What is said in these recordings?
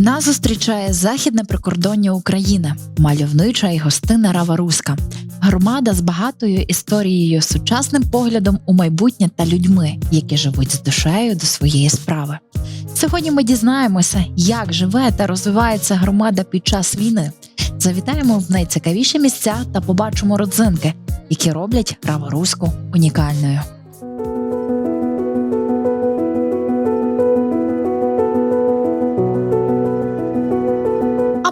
Нас зустрічає західне прикордоння України, мальовнича і гостинна Рава Руська, громада з багатою історією, сучасним поглядом у майбутнє та людьми, які живуть з душею до своєї справи. Сьогодні ми дізнаємося, як живе та розвивається громада під час війни. Завітаємо в найцікавіші місця та побачимо родзинки, які роблять Раву Руську унікальною.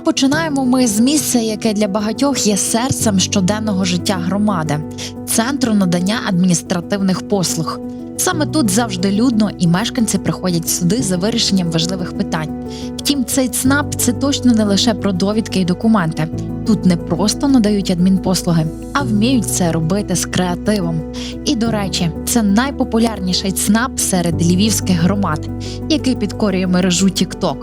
Починаємо ми з місця, яке для багатьох є серцем щоденного життя громади центру надання адміністративних послуг. Саме тут завжди людно, і мешканці приходять сюди за вирішенням важливих питань. Втім, цей ЦНАП це точно не лише про довідки і документи. Тут не просто надають адмінпослуги, а вміють це робити з креативом. І до речі, це найпопулярніший ЦНАП серед львівських громад, який підкорює мережу TikTok.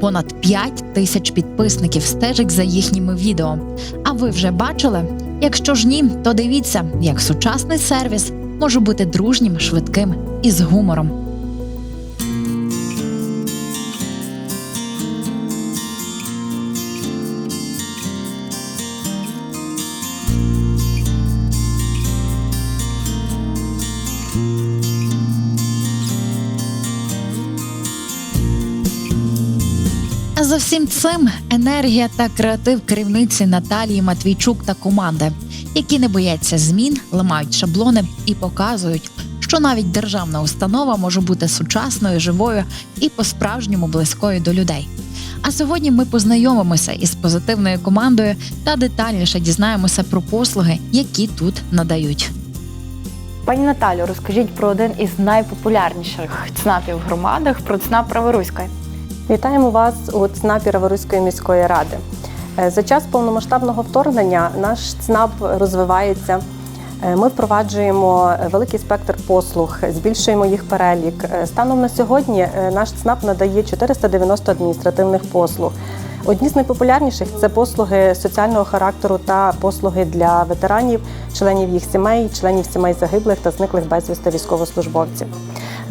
Понад 5 тисяч підписників стежить за їхніми відео. А ви вже бачили? Якщо ж ні, то дивіться, як сучасний сервіс може бути дружнім, швидким і з гумором. За всім цим енергія та креатив керівниці Наталії Матвійчук та команди, які не бояться змін, ламають шаблони і показують, що навіть державна установа може бути сучасною, живою і по-справжньому близькою до людей. А сьогодні ми познайомимося із позитивною командою та детальніше дізнаємося про послуги, які тут надають. Пані Наталю, розкажіть про один із найпопулярніших ЦНАПів в громадах про ЦНАП Праворуська. Вітаємо вас у ЦНАПі Раворуської міської ради. Е, За час повномасштабного вторгнення наш ЦНАП розвивається. Е, Ми впроваджуємо великий спектр послуг, збільшуємо їх перелік. Е, Станом на сьогодні е, наш ЦНАП надає 490 адміністративних послуг. Одні з найпопулярніших це послуги соціального характеру та послуги для ветеранів, членів їх сімей, членів сімей загиблих та зниклих безвісти військовослужбовців.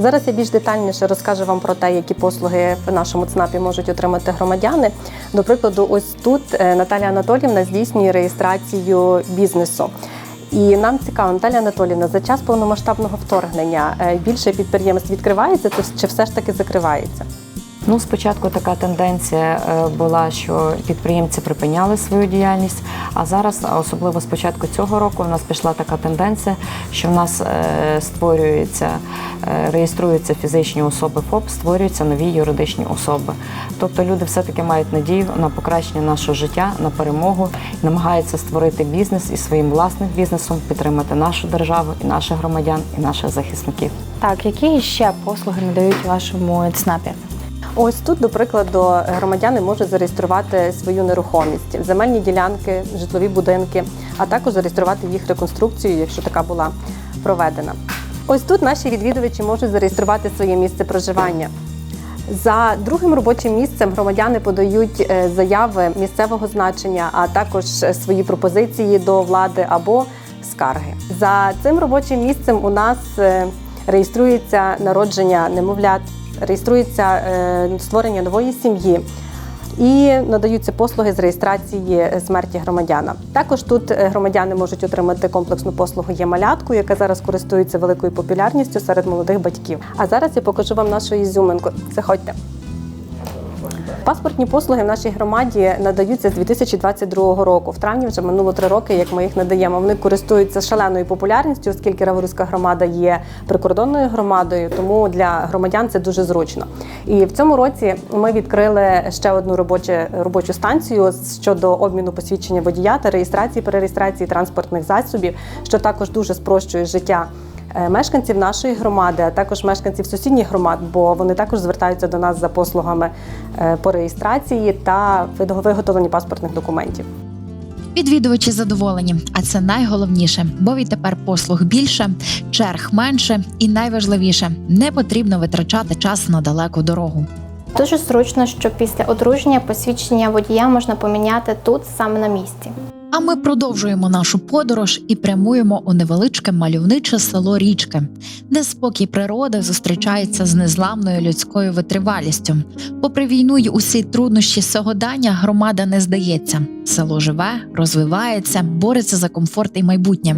Зараз я більш детальніше розкажу вам про те, які послуги в нашому ЦНАПі можуть отримати громадяни. До прикладу, ось тут е, Наталія Анатолівна здійснює реєстрацію бізнесу. І нам цікаво, Наталія Анатолівна, за час повномасштабного вторгнення е, більше підприємств відкривається то чи все ж таки закривається? Ну, спочатку така тенденція е, була, що підприємці припиняли свою діяльність. А зараз, особливо з початку цього року, у нас пішла така тенденція, що в нас е, створюються, е, реєструються фізичні особи ФОП, створюються нові юридичні особи. Тобто люди все-таки мають надію на покращення нашого життя, на перемогу, намагаються створити бізнес і своїм власним бізнесом підтримати нашу державу і наших громадян, і наших захисників. Так, які ще послуги надають вашому ЦНАПі? Ось тут, до прикладу, громадяни можуть зареєструвати свою нерухомість, земельні ділянки, житлові будинки, а також зареєструвати їх реконструкцію, якщо така була проведена. Ось тут наші відвідувачі можуть зареєструвати своє місце проживання. За другим робочим місцем громадяни подають е, заяви місцевого значення, а також е, свої пропозиції до влади або скарги. За цим робочим місцем у нас е, реєструється народження немовлят, реєструється е, створення нової сім'ї. І надаються послуги з реєстрації смерті громадяна. Також тут е, громадяни можуть отримати комплексну послугу є малятку, яка зараз користується великою популярністю серед молодих батьків. А зараз я покажу вам нашу ізюминку. Заходьте. Паспортні послуги в нашій громаді надаються з 2022 року. В травні вже минуло три роки, як ми їх надаємо. Вони користуються шаленою популярністю, оскільки Раворуська громада є прикордонною громадою, тому для громадян це дуже зручно. І в цьому році ми відкрили ще одну робочу, робочу станцію щодо обміну посвідчення водія та реєстрації перереєстрації транспортних засобів, що також дуже спрощує життя мешканців нашої громади, а також мешканців сусідніх громад, бо вони також звертаються до нас за послугами е, по реєстрації та виготовленні паспортних документів. Відвідувачі задоволені, а це найголовніше, бо відтепер послуг більше, черг менше, і найважливіше не потрібно витрачати час на далеку дорогу. Дуже зручно, що після одруження посвідчення водія можна поміняти тут саме на місці. А ми продовжуємо нашу подорож і прямуємо у невеличке мальовниче село Річки, де спокій природи зустрічається з незламною людською витривалістю. Попри війну й усі труднощі сьогодення, громада не здається. Село живе, розвивається, бореться за комфорт і майбутнє.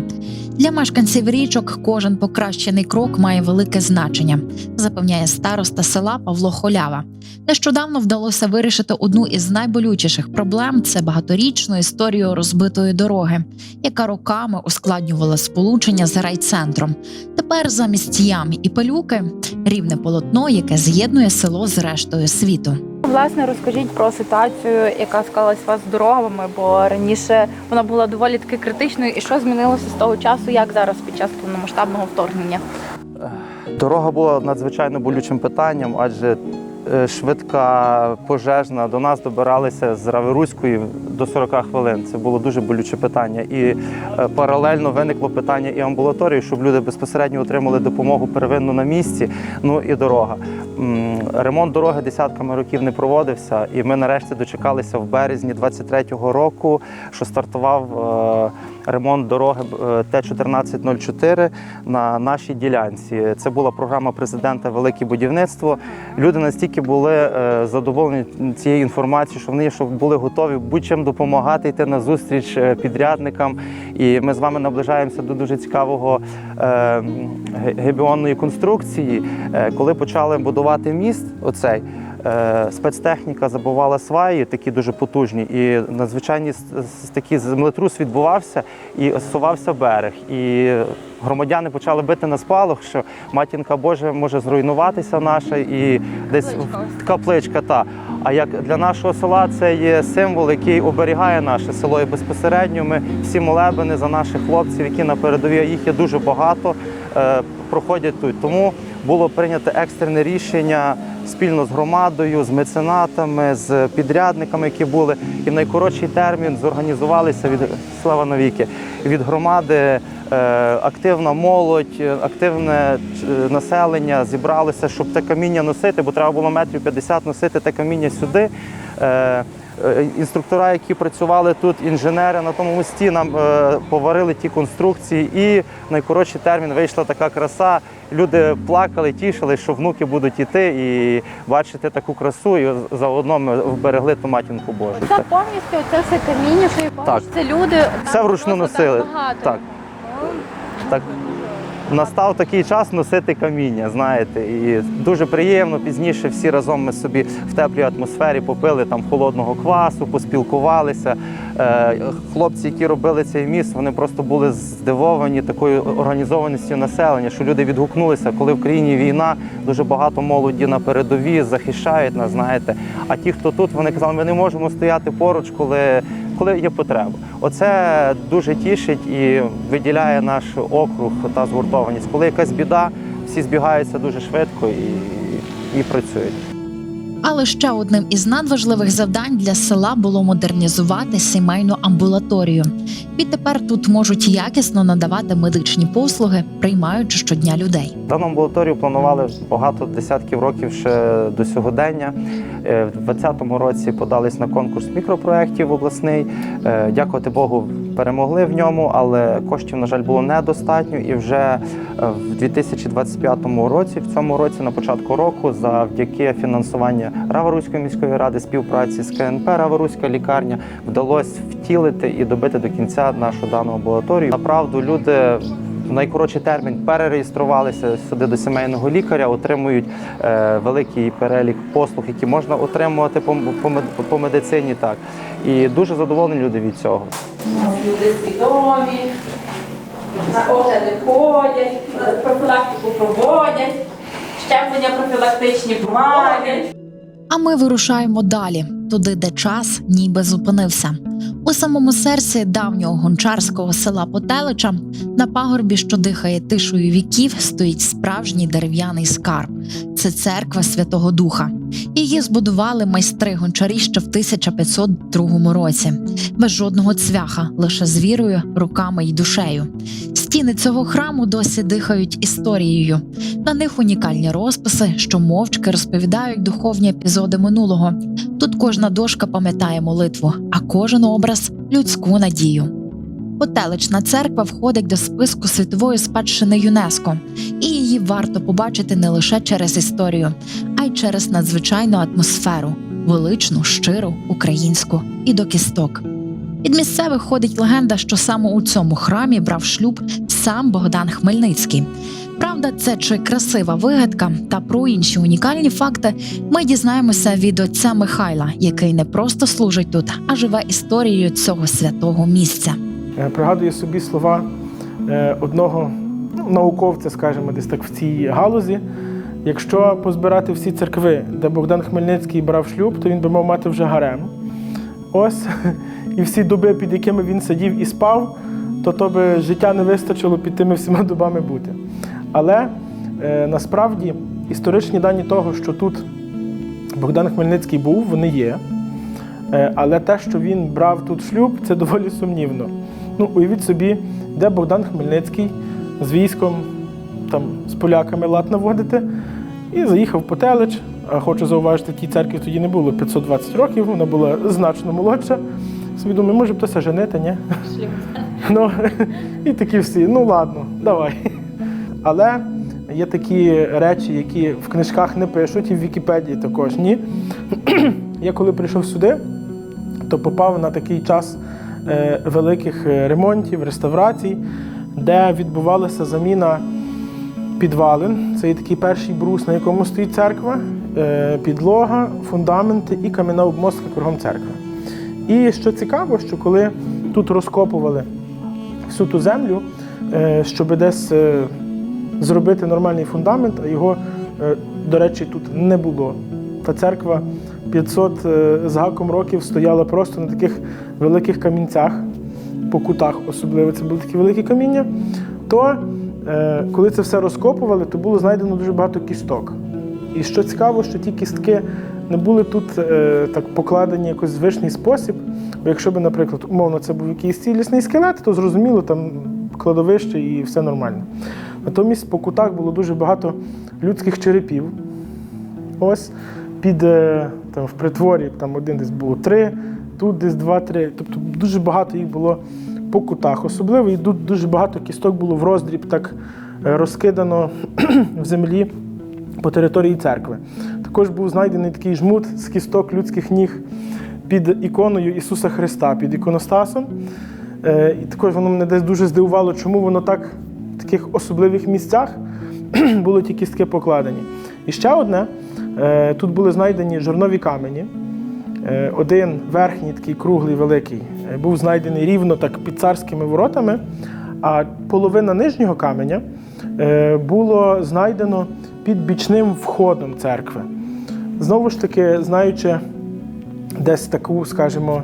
Для мешканців річок кожен покращений крок має велике значення, запевняє староста села Павло Холява. Нещодавно вдалося вирішити одну із найболючіших проблем це багаторічну історію розбитої дороги, яка роками ускладнювала сполучення з райцентром. Тепер замість ям і пилюки рівне полотно, яке з'єднує село з рештою світу. Власне, розкажіть про ситуацію, яка склалась у вас з дорогами, бо раніше вона була доволі таки критичною. І що змінилося з того часу, як зараз під час повномасштабного вторгнення? Дорога була надзвичайно болючим питанням, адже швидка пожежна до нас добиралися з Раверуської до 40 хвилин. Це було дуже болюче питання. І е, паралельно виникло питання і амбулаторії, щоб люди безпосередньо отримали допомогу первинну на місці. Ну і дорога. Ремонт дороги десятками років не проводився, і ми нарешті дочекалися в березні 23-го року, що стартував е, ремонт дороги е, Т-1404 на нашій ділянці. Це була програма президента Велике будівництво. Люди настільки були е, задоволені цією інформацією, що вони що були готові будь-чим допомагати йти на зустріч е, підрядникам. І ми з вами наближаємося до дуже цікавого гебіонної конструкції, коли почали будувати міст. Оцей. Е, Спецтехніка забувала сваї, такі дуже потужні, і надзвичайні такий землетрус відбувався і сувався берег. І громадяни почали бити на спалах, що матінка Божа може зруйнуватися наша і десь Капличка Та а як для нашого села це є символ, який оберігає наше село. І безпосередньо ми всі молебени за наших хлопців, які на передовій їх є дуже багато, е, проходять тут. Тому було прийнято екстрене рішення спільно з громадою, з меценатами, з підрядниками, які були, і в найкоротший термін зорганізувалися від слава навіки від громади. е, Активна молодь, активне е, населення зібралося, щоб те каміння носити, бо треба було метрів 50 носити те каміння сюди. Е, Інструктора, які працювали тут, інженери на тому мості, нам поварили ті конструкції, і найкоротший термін вийшла така краса. Люди плакали, тішили, що внуки будуть іти і бачити таку красу, і заодно ми вберегли ту матінку Божу. Це повністю це все каміння, що і Так. це люди Все там вручну просто так носили. багато. Так. Так настав такий час носити каміння, знаєте, і дуже приємно. Пізніше всі разом ми собі в теплій атмосфері попили там холодного квасу, поспілкувалися. Е, Хлопці, які робили цей міст, вони просто були здивовані такою організованістю населення, що люди відгукнулися, коли в країні війна, дуже багато молоді на передовій захищають нас, знаєте. А ті, хто тут, вони казали, ми не можемо стояти поруч, коли коли є потреба. Оце дуже тішить і виділяє наш округ та згуртованість. Коли якась біда, всі збігаються дуже швидко і, і працюють. Але ще одним із надважливих завдань для села було модернізувати сімейну амбулаторію. Відтепер тут можуть якісно надавати медичні послуги, приймаючи щодня людей. Дану амбулаторію планували багато десятків років ще до сьогодення. Е, В 2020 році подались на конкурс мікропроєктів обласний. Е, Дякувати Богу, перемогли в ньому, але коштів, на жаль, було недостатньо. І вже е, в 2025 році, в цьому році, на початку року, завдяки фінансування Раворуської міської ради, співпраці з КНП Раворуська лікарня, вдалося втілити і добити до кінця нашу дану амбулаторію. Направду люди в найкоротший термін перереєструвалися сюди до сімейного лікаря, отримують е, великий перелік послуг, які можна отримувати по, по, мед- по медицині. Так і дуже задоволені люди від цього. Люди свідомі, на огляди ходять, профілактику проводять, щеплення профілактичні проводять. А ми вирушаємо далі, туди, де час ніби зупинився. У самому серці давнього гончарського села Потелича на пагорбі, що дихає тишою віків, стоїть справжній дерев'яний скарб. Це церква Святого Духа. Її збудували майстри гончарі ще в 1502 році, без жодного цвяха, лише з вірою, руками й душею. Стіни цього храму досі дихають історією. На них унікальні розписи, що мовчки розповідають духовні епізоди минулого. Тут кожна дошка пам'ятає молитву, а кожен образ людську надію. Потелична церква входить до списку світової спадщини ЮНЕСКО, і її варто побачити не лише через історію, а й через надзвичайну атмосферу, величну, щиру, українську і до кісток. Від місцевих ходить легенда, що саме у цьому храмі брав шлюб сам Богдан Хмельницький. Правда, це чи красива вигадка, та про інші унікальні факти ми дізнаємося від отця Михайла, який не просто служить тут, а живе історією цього святого місця. Е, Пригадую собі слова е, одного ну, науковця, скажімо, десь так в цій галузі. Якщо позбирати всі церкви, де Богдан Хмельницький брав шлюб, то він би мав мати вже гарем. Ось, і всі доби, під якими він сидів і спав, то то би життя не вистачило під тими всіма добами бути. Але е, насправді історичні дані того, що тут Богдан Хмельницький був, вони є. Е, Але те, що він брав тут шлюб, це доволі сумнівно. Ну, уявіть собі, де Богдан Хмельницький з військом, там, з поляками лад наводити, і заїхав по Телич. Хочу зауважити, тій церкві тоді не було 520 років, вона була значно молодша. Собі думаю, може б тося женити, ні? Ну, і такі всі, ну ладно, давай. Але є такі речі, які в книжках не пишуть, і в Вікіпедії також ні. Я коли прийшов сюди, то попав на такий час е, великих е, ремонтів, реставрацій, де відбувалася заміна підвалин. Це є такий перший брус, на якому стоїть церква, е, підлога, фундаменти і кам'яна обмостка кругом церкви. І що цікаво, що коли тут розкопували всю ту землю, е, щоб десь е, зробити нормальний фундамент, а його, е, до речі, тут не було. Та церква 500 е, з гаком років стояла просто на таких великих камінцях, по кутах особливо це були такі великі каміння. То коли це все розкопували, то було знайдено дуже багато кісток. І що цікаво, що ті кістки не були тут е, так покладені якось звичний спосіб. Бо якщо б, наприклад, умовно, це був якийсь цілісний скелет, то зрозуміло, там кладовище і все нормально. Натомість по кутах було дуже багато людських черепів. Ось під е, там, в притворі там один десь було три, тут десь два-три. Тобто дуже багато їх було по кутах. Особливо і тут дуже багато кісток було в роздріб, так е, розкидано в землі по території церкви. Також був знайдений такий жмут з кісток людських ніг під іконою Ісуса Христа, під іконостасом. Е, І також воно мене десь дуже здивувало, чому воно так в таких особливих місцях були ті кістки покладені. І ще одне: е, тут були знайдені жорнові камені. Е, Один верхній, такий круглий, великий, був знайдений рівно так під царськими воротами, а половина нижнього каменя було знайдено під бічним входом церкви. Знову ж таки, знаючи десь таку, скажімо,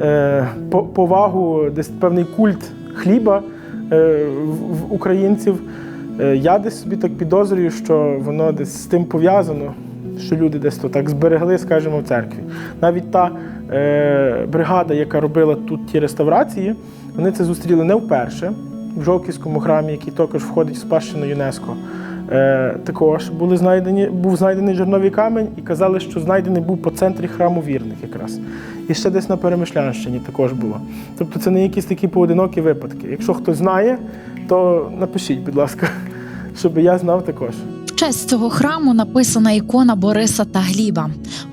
е, повагу, десь певний культ хліба е, в- українців, е, я десь собі так підозрюю, що воно десь з тим пов'язано, що люди десь то так зберегли, скажімо, в церкві. Навіть та бригада, яка робила тут ті реставрації, вони це зустріли не вперше в Жовківському храмі, який також входить в спадщину ЮНЕСКО. Е, також були знайдені, був знайдений жирновий камінь і казали, що знайдений був по центрі храму вірних якраз. І ще десь на Перемишлянщині також було. Тобто це не якісь такі поодинокі випадки. Якщо хтось знає, то напишіть, будь ласка, щоб я знав також. В честь цього храму написана ікона Бориса та Гліба.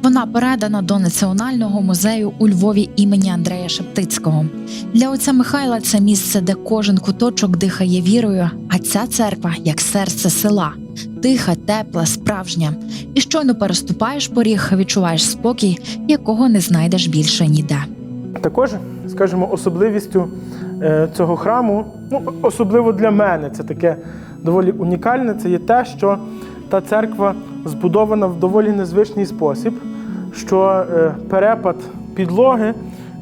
Вона передана до Національного музею у Львові імені Андрея Шептицького. Для отця Михайла це місце, де кожен куточок дихає вірою, а ця церква як серце села. Тиха, тепла, справжня. І щойно переступаєш поріг, відчуваєш спокій, якого не знайдеш більше ніде. Також, скажімо, особливістю е, цього храму, ну, особливо для мене, це таке доволі унікальне, це є те, що та церква збудована в доволі незвичний спосіб, що е, перепад підлоги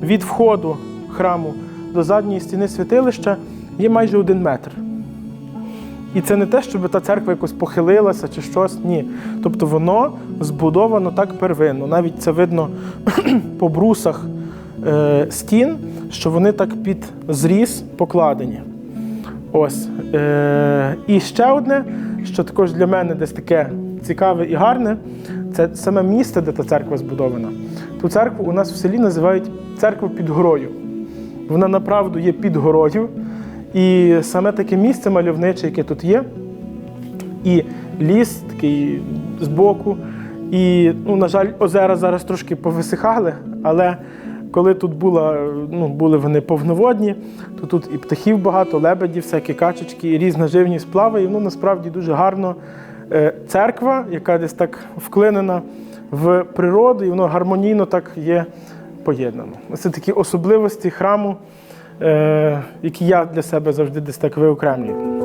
від входу храму до задньої стіни святилища є майже один метр. І це не те, щоб та церква якось похилилася чи щось. Ні. Тобто воно збудовано так первинно. Навіть це видно по брусах е, стін, що вони так під зріз покладені. Ось. Е, і ще одне, що також для мене десь таке цікаве і гарне, це саме місце, де та церква збудована. Ту церкву у нас в селі називають церква під горою. Вона направду є під горою. І саме таке місце мальовниче, яке тут є, і ліс такий збоку. І, ну, на жаль, озера зараз трошки повисихали, але коли тут була, ну, були вони повноводні, то тут і птахів багато, лебедів, всякі качечки, і різна живність плаває. І, ну, насправді дуже гарно церква, яка десь так вклинена в природу, і воно гармонійно так є поєднано. Це такі особливості храму, е, які я для себе завжди десь так виокремлюю.